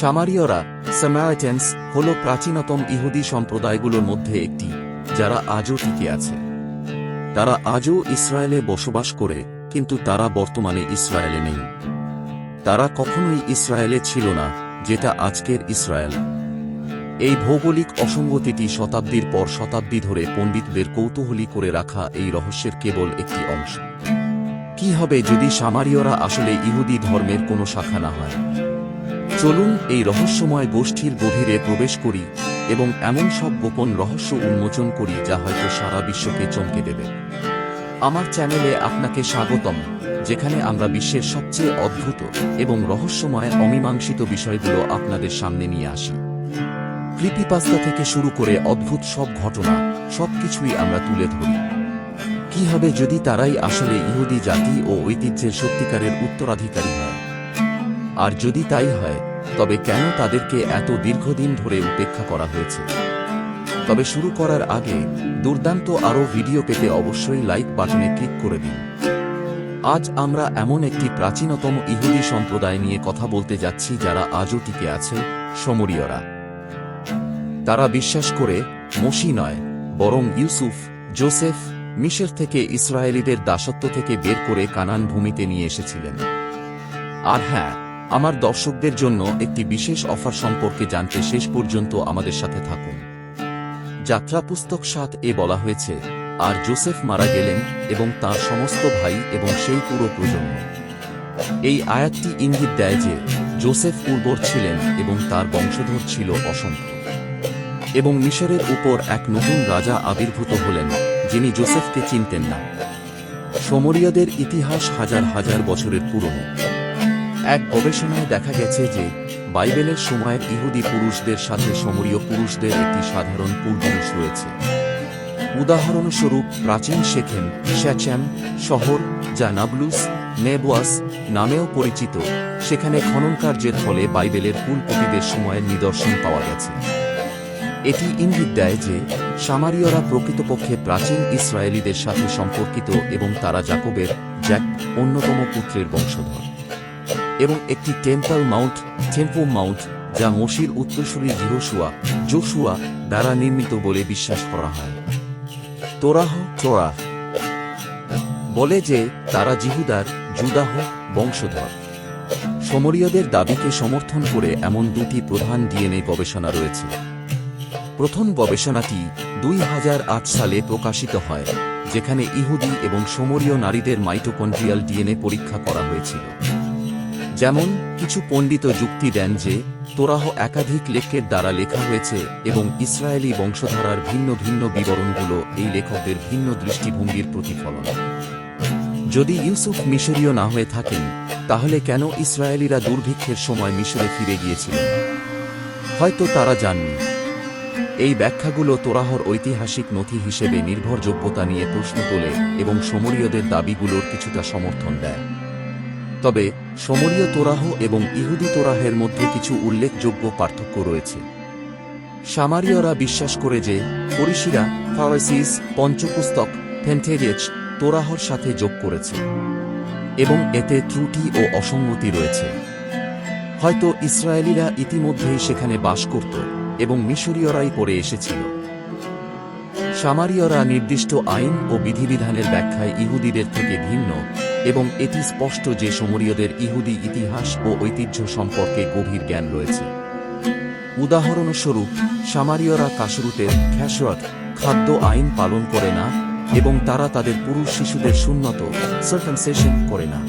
সামারীয়রা স্যামারিটেন্স হল প্রাচীনতম ইহুদি সম্প্রদায়গুলোর মধ্যে একটি, যারা আজও টিকে আছে। তারা আজও ইসরায়েলে বসবাস করে, কিন্তু তারা বর্তমানে ইসরায়েলে নেই। তারা কখনোই ইসরায়েলে ছিল না, যেটা আজকের ইসরায়েল। এই ভৌগোলিক অসঙ্গতিটি শতাব্দীর পর শতাব্দী ধরে পণ্ডিতদের কৌতূহলী করে রাখা এই রহস্যের কেবল একটি অংশ। কি হবে যদি সামারীয়রা আসলে ইহুদি ধর্মের কোনো শাখা না হয়? চলুন এই রহস্যময় গোষ্ঠীর গভীরে প্রবেশ করি এবং এমন সব গোপন রহস্য উন্মোচন করি যা হয়তো সারা বিশ্বকে চমকে দেবে। আমার চ্যানেলে আপনাকে স্বাগতম, যেখানে আমরা বিশ্বের সবচেয়ে অদ্ভুত এবং রহস্যময় অমীমাংসিত বিষয়গুলো আপনাদের সামনে নিয়ে আসি। ক্রিপিপাস্তা থেকে শুরু করে অদ্ভুত সব ঘটনা, সবকিছুই আমরা তুলে ধরি। কি হবে যদি তারাই আসলে ইহুদি জাতি ও ঐতিহ্যের সত্যিকারের উত্তরাধিকারী হয়? আর যদি তাই হয়, তবে কেন তাদেরকে এত দীর্ঘদিন ধরে উপেক্ষা করা হয়েছে? তবে শুরু করার আগে দুর্দান্ত আরও ভিডিও পেতে অবশ্যই লাইক বাটনে ক্লিক করে দিন। আজ আমরা এমন একটি প্রাচীনতম ইহুদি সম্প্রদায় নিয়ে কথা বলতে যাচ্ছি যারা আজও টিকে আছে, সমরীয়রা। তারা বিশ্বাস করে, মসি নয়, বরং ইউসুফ, জোসেফ, মিশর থেকে ইসরায়েলিদের দাসত্ব থেকে বের করে কানান ভূমিতে নিয়ে এসেছিলেন। আর হ্যাঁ আমার দর্শকদের জন্য একটি বিশেষ অফার সম্পর্কে জানতে শেষ পর্যন্ত আমাদের সাথে থাকুন। যাত্রা পুস্তক সাত এ বলা হয়েছে, আর জোসেফ মারা গেলেন এবং তার সমস্ত ভাই এবং সেই পুরো প্রজন্ম। এই আয়াতটি ইঙ্গিত দেয় যে, জোসেফ উর্বর ছিলেন এবং তার বংশধর ছিল অসংখ্য। এবং মিশরের উপর এক নতুন রাজা আবির্ভূত হলেন, যিনি জোসেফকে চিনতেন না। সমরীয়দের ইতিহাস হাজার হাজার বছরের পুরনো। এক গবেষণায় দেখা গেছে যে, বাইবেলের সময়ের ইহুদি পুরুষদের সাথে সমরীয় পুরুষদের একটি সাধারণ পূর্বাংশ রয়েছে। উদাহরণস্বরূপ, প্রাচীন শেখেন শ্যাচ্যাম শহর, যা নাবলুস, নেবোয়াস নামেও পরিচিত। সেখানে খননকার্যের ফলে বাইবেলের কুলপতিদের সময়ের নিদর্শন পাওয়া গেছে। এটি ইঙ্গিত দেয় যে, সামারীয়রা প্রকৃতপক্ষে প্রাচীন ইসরায়েলিদের সাথে সম্পর্কিত এবং তারা জাকবের জ্যাক অন্যতম পুত্রের বংশধর। এবং একটি টেম্পল মাউন্ট টেম্পো মাউন্ট যা মসির উত্তরসূরি জিরোসুয়া জোসুয়া দ্বারা নির্মিত বলে বিশ্বাস করা হয়। তোরাহ, তোরা। বলে যে তারা জিহুদার, জুদাহ বংশধর। সমরীয়দের দাবিকে সমর্থন করে এমন দুটি প্রধান ডিএনএ গবেষণা রয়েছে। প্রথম গবেষণাটি দুই হাজার আট সালে প্রকাশিত হয়, যেখানে ইহুদি এবং সমরীয় নারীদের মাইটোকন্ড্রিয়াল ডিএনএ পরীক্ষা করা হয়েছিল। যেমন, কিছু পণ্ডিত যুক্তি দেন যে, তোরাহ একাধিক লেখকের দ্বারা লেখা হয়েছে এবং ইসরায়েলি বংশধারার ভিন্ন ভিন্ন বিবরণগুলো এই লেখকদের ভিন্ন দৃষ্টিভঙ্গির প্রতিফলন। যদি ইউসুফ মিশরীয় না হয়ে থাকেন, তাহলে কেন ইসরায়েলিরা দুর্ভিক্ষের সময় মিশরে ফিরে গিয়েছিলেন হয়তো তারা জাননি। এই ব্যাখ্যাগুলো তোরাহর ঐতিহাসিক নথি হিসেবে নির্ভরযোগ্যতা নিয়ে প্রশ্ন তোলে এবং সমরীয়দের দাবিগুলোর কিছুটা সমর্থন দেয়। তবে সমরীয় তোরাহ এবং ইহুদি তোরাহের মধ্যে কিছু উল্লেখযোগ্য পার্থক্য রয়েছে। সামারীয়রা বিশ্বাস করে যে পরিশিরা ফারাসিস, পঞ্চপুস্তক ফেন্টেরিয়েচ তোরাহর সাথে যোগ করেছে এবং এতে ত্রুটি ও অসঙ্গতি রয়েছে। হয়তো ইসরায়েলিরা ইতিমধ্যেই সেখানে বাস করত এবং মিশরীয়রাই পড়ে এসেছিল। সামারীয়রা নির্দিষ্ট আইন ও বিধিবিধানের ব্যাখ্যায় ইহুদিদের থেকে ভিন্ন এবং এটি স্পষ্ট যে সমরীয়দের ইহুদি ইতিহাস ও ঐতিহ্য সম্পর্কে গভীর জ্ঞান রয়েছে। উদাহরণস্বরূপ, সামারীয়রা কাশরুতের খ্যাসরত খাদ্য আইন পালন করে না এবং তারা তাদের পুরুষ শিশুদের সুন্নত সার্কামসেশন করে না।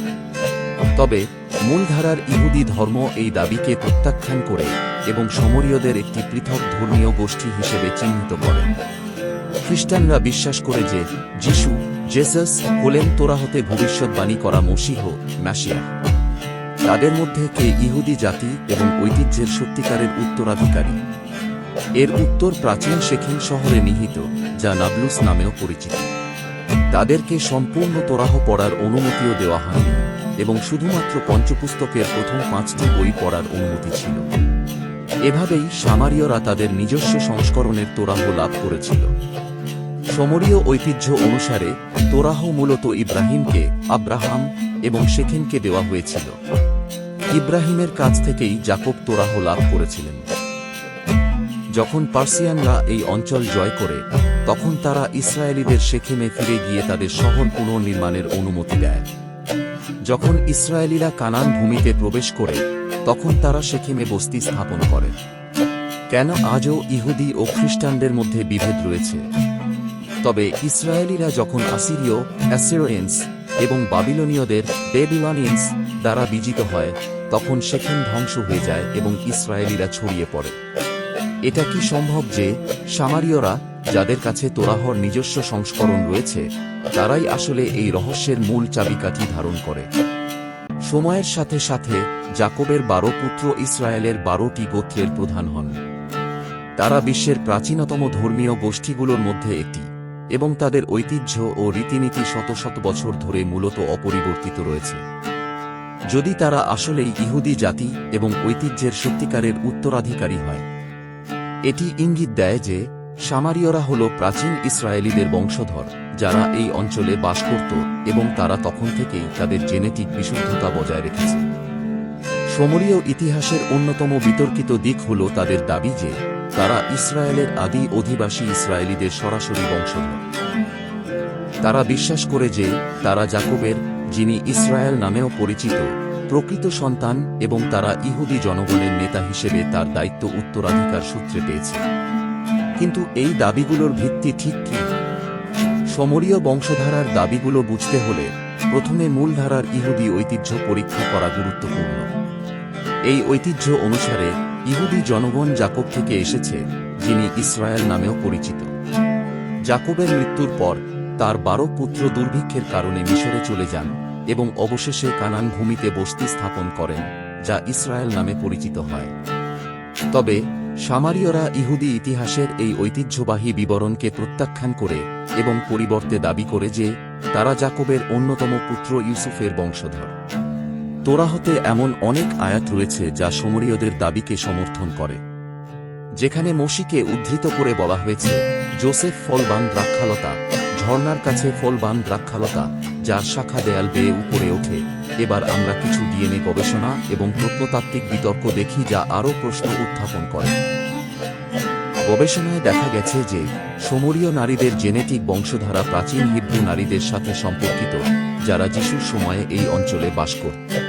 তবে, মূলধারার ইহুদি ধর্ম এই দাবিকে প্রত্যাখ্যান করে এবং সমরীয়দের একটি পৃথক ধর্মীয় গোষ্ঠী হিসেবে চিহ্নিত করেন খ্রিস্টানরা বিশ্বাস করে যে, যিশু জেসাস হলেন তোরাহতে ভবিষ্যৎবাণী করা মসিহ ম্যাসিয়া তাদের মধ্যে কে ইহুদি জাতি এবং ঐতিহ্যের সত্যিকারের উত্তরাধিকারী। এর উত্তর প্রাচীন শেখিন শহরে নিহিত, যা নাবলুস নামেও পরিচিত। তাদেরকে সম্পূর্ণ তোরাহ পড়ার অনুমতিও দেওয়া হয়নি এবং শুধুমাত্র পঞ্চপুস্তকের প্রথম পাঁচটি বই পড়ার অনুমতি ছিল। এভাবেই সামারীয়রা তাদের নিজস্ব সংস্করণের তোরাহ লাভ করেছিল। সমরীয় ঐতিহ্য অনুসারে তোরাহ মূলত ইব্রাহিমকে, আব্রাহাম এবং শেখেনকে দেওয়া হয়েছিল। ইব্রাহিমের কাছ থেকেই জাকব তোরাহ লাভ করেছিলেন। যখন পার্সিয়ানরা এই অঞ্চল জয় করে, তখন তারা ইসরায়েলিদের সেখেমে ফিরে গিয়ে তাদের শহর পুনর্নির্মাণের অনুমতি দেয়। যখন ইসরায়েলিরা কানান ভূমিতে প্রবেশ করে, তখন তারা সেখেমে বস্তি স্থাপন করে। কেন আজও ইহুদি ও খ্রিস্টানদের মধ্যে বিভেদ রয়েছে? তবে ইসরায়েলিরা যখন আসিরীয়, অ্যাসিরিয়ান্স এবং বাবিলনীয়দের বেবিলনিয়ান্স দ্বারা বিজিত হয়, তখন সেখান ধ্বংস হয়ে যায় এবং ইসরায়েলিরা ছড়িয়ে পড়ে। এটা কি সম্ভব যে সামারীয়রা, যাদের কাছে তোরাহর নিজস্ব সংস্করণ রয়েছে, তারাই আসলে এই রহস্যের মূল চাবিকাঠি ধারণ করে? সময়ের সাথে সাথে জাকবের বারো পুত্র ইসরায়েলের বারোটি গোত্রের প্রধান হন। তারা বিশ্বের প্রাচীনতম ধর্মীয় গোষ্ঠীগুলোর মধ্যে একটি। এবং তাদের ঐতিহ্য ও রীতিনীতি শত শত বছর ধরে মূলত অপরিবর্তিত রয়েছে। যদি তারা আসলেই ইহুদি জাতি এবং ঐতিহ্যের সত্যিকারের উত্তরাধিকারী হয়। এটি ইঙ্গিত দেয় যে, সামারীয়রা হল প্রাচীন ইসরায়েলিদের বংশধর, যারা এই অঞ্চলে বাস করত এবং তারা তখন থেকেই তাদের জেনেটিক বিশুদ্ধতা বজায় রেখেছে। সমরীয় ইতিহাসের অন্যতম বিতর্কিত দিক হল তাদের দাবি যে তারা ইসরায়েলের আদি অধিবাসী ইসরায়েলিদের সরাসরি বংশধর। তারা বিশ্বাস করে যে তারা জাকবের, যিনি ইসরায়েল নামেও পরিচিত, প্রকৃত সন্তান এবং তারা ইহুদি জনগণের নেতা হিসেবে তার দায়িত্ব উত্তরাধিকার সূত্রে পেয়েছে। কিন্তু এই দাবিগুলোর ভিত্তি ঠিক কি? সমরীয় বংশধারার দাবিগুলো বুঝতে হলে প্রথমে মূলধারার ইহুদি ঐতিহ্য পরীক্ষা করা গুরুত্বপূর্ণ। এই ঐতিহ্য অনুসারে ইহুদি জনগণ জাকব থেকে এসেছে, যিনি ইসরায়েল নামেও পরিচিত। জাকবের মৃত্যুর পর তার বারো পুত্র দুর্ভিক্ষের কারণে মিশরে চলে যান এবং অবশেষে কানান ভূমিতে বস্তি স্থাপন করেন, যা ইসরায়েল নামে পরিচিত হয়। তবে সামারীয়রা ইহুদি ইতিহাসের এই ঐতিহ্যবাহী বিবরণকে প্রত্যাখ্যান করে এবং পরিবর্তে দাবি করে যে তারা জাকবের অন্যতম পুত্র ইউসুফের বংশধর। তোরাহতে এমন অনেক আয়াত রয়েছে যা সমরীয়দের দাবিকে সমর্থন করে। যেখানে মসিকে উদ্ধৃত করে বলা হয়েছে, জোসেফ ফলবান দ্রাক্ষালতা ঝর্ণার কাছে ফলবান দ্রাক্ষালতা, যার শাখা দেয়াল বেয়ে উপরে ওঠে। এবার আমরা কিছু ডিএনএ গবেষণা এবং প্রত্নতাত্ত্বিক বিতর্ক দেখি যা আরও প্রশ্ন উত্থাপন করে। গবেষণায় দেখা গেছে যে, সমরীয় নারীদের জেনেটিক বংশধারা প্রাচীন হিব্রু নারীদের সাথে সম্পর্কিত, যারা যিশুর সময়ে এই অঞ্চলে বাস করত।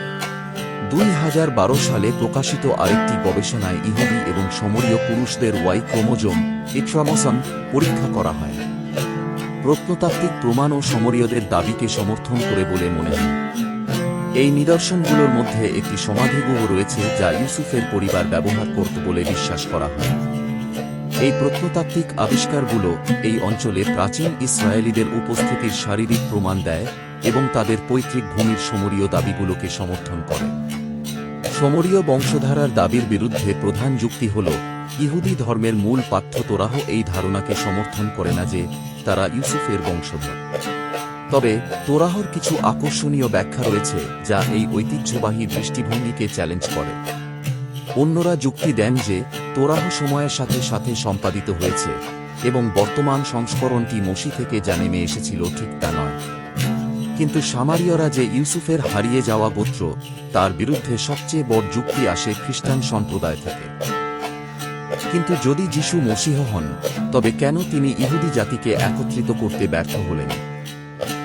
দুই হাজার বারো সালে প্রকাশিত আরেকটি গবেষণায় ইহুদি এবং সমরীয় পুরুষদের ওয়াই ক্রোমোজোম ইট্রামোসন পরীক্ষা করা হয়। প্রত্নতাত্ত্বিক প্রমাণ ও সমরীয়দের দাবিকে সমর্থন করে বলে মনে হয়। এই নিদর্শনগুলোর মধ্যে একটি সমাধিগুহ রয়েছে যা ইউসুফের পরিবার ব্যবহার করত বলে বিশ্বাস করা হয়। এই প্রত্নতাত্ত্বিক আবিষ্কারগুলো এই অঞ্চলে প্রাচীন ইসরায়েলিদের উপস্থিতির শারীরিক প্রমাণ দেয় এবং তাদের পৈতৃক ভূমির সমরীয় দাবিগুলোকে সমর্থন করে। সমরীয় বংশধারার দাবির বিরুদ্ধে প্রধান যুক্তি হল, ইহুদি ধর্মের মূল পাঠ্য তোরাহ এই ধারণাকে সমর্থন করে না যে তারা ইউসুফের বংশধর। তবে তোরাহর কিছু আকর্ষণীয় ব্যাখ্যা রয়েছে যা এই ঐতিহ্যবাহী দৃষ্টিভঙ্গিকে চ্যালেঞ্জ করে। অন্যরা যুক্তি দেন যে তোরাহ সময়ের সাথে সাথে সম্পাদিত হয়েছে এবং বর্তমান সংস্করণটি মসি থেকে যা নেমে এসেছিল ঠিক তা নয়। কিন্তু সামারীয়রা যে ইউসুফের হারিয়ে যাওয়া গোত্র, তার বিরুদ্ধে সবচেয়ে বড় যুক্তি আসে খ্রিস্টান সম্প্রদায় থেকে। কিন্তু যদি যিশু মসিহ হন, তবে কেন তিনি ইহুদি জাতিকে একত্রিত করতে ব্যর্থ হলেন?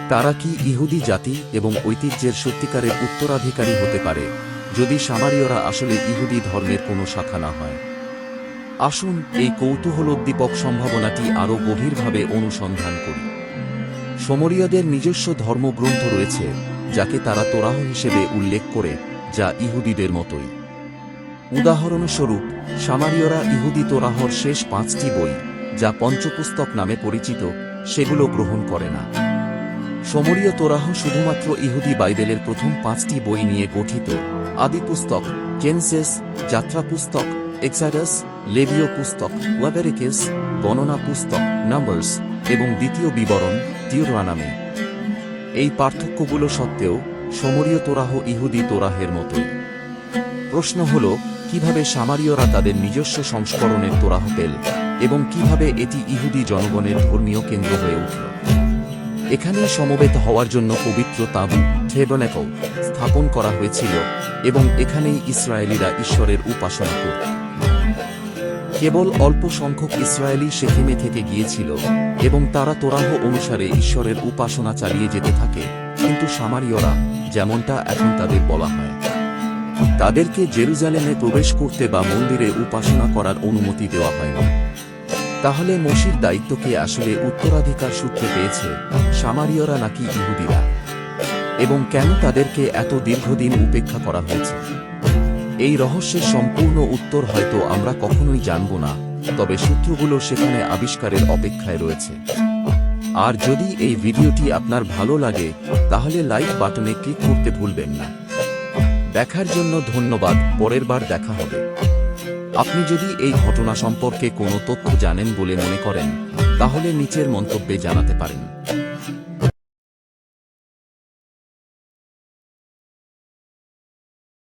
তারা কি ইহুদি জাতি এবং ঐতিহ্যের সত্যিকারের উত্তরাধিকারী হতে পারে? যদি সামারীয়রা আসলে ইহুদি ধর্মের কোনো শাখা না হয়। আসুন, এই কৌতূহলোদ্দীপক সম্ভাবনাটি আরও গভীরভাবে অনুসন্ধান করি। সমরীয়দের নিজস্ব ধর্মগ্রন্থ রয়েছে, যাকে তারা তোরাহ হিসেবে উল্লেখ করে, যা ইহুদিদের মতোই। উদাহরণস্বরূপ, সামারীয়রা ইহুদি তোরাহর শেষ পাঁচটি বই, যা পঞ্চপুস্তক নামে পরিচিত, সেগুলো গ্রহণ করে না। সমরীয় তোরাহ শুধুমাত্র ইহুদি বাইবেলের প্রথম পাঁচটি বই নিয়ে গঠিত। আদি পুস্তক, কেনসেস, যাত্রা পুস্তক, এক্সাডাস, লেবীয় পুস্তক ওয়াবেরিকেস গণনা পুস্তক, নাম্বারস, এবং দ্বিতীয় বিবরণ টিউরানামে এই পার্থক্যগুলো সত্ত্বেও, সমরীয় তোরাহ ইহুদি তোরাহের মতো। প্রশ্ন হল, কীভাবে সামারীয়রা তাদের নিজস্ব সংস্করণের তোরাহ পেল, এবং কীভাবে এটি ইহুদি জনগণের ধর্মীয় কেন্দ্র হয়ে উঠল? এখানেই সমবেত হওয়ার জন্য পবিত্র তাঁবু ঠেবনেকল স্থাপন করা হয়েছিল এবং এখানেই ইসরায়েলিরা ঈশ্বরের উপাসনা করত কেবল অল্প সংখ্যক ইসরায়েলি সেখিমে থেকে গিয়েছিল এবং তারা তোরাহ অনুসারে ঈশ্বরের উপাসনা চালিয়ে যেতে থাকে, কিন্তু সামারীয়রা যেমনটা এখন তাদের বলা হয়। তাদেরকে জেরুজালেমে প্রবেশ করতে বা মন্দিরে উপাসনা করার অনুমতি দেওয়া হয়নি। তাহলে মসির দায়িত্বকে আসলে উত্তরাধিকার সূত্রে পেয়েছে সামারীয়রা নাকি ইহুদিরা? এবং কেন তাদেরকে এত দীর্ঘদিন উপেক্ষা করা হয়েছে? এই রহস্যের সম্পূর্ণ উত্তর হয়তো আমরা কখনোই জানব না, তবে সূত্রগুলো সেখানে আবিষ্কারের অপেক্ষায় রয়েছে। আর যদি এই ভিডিওটি আপনার ভালো লাগে, তাহলে লাইক বাটনে ক্লিক করতে ভুলবেন না। দেখার জন্য ধন্যবাদ, পরের বার দেখা হবে। আপনি যদি এই ঘটনা সম্পর্কে কোনো তথ্য জানেন বলে মনে করেন, তাহলে নিচের মন্তব্যে জানাতে পারেন।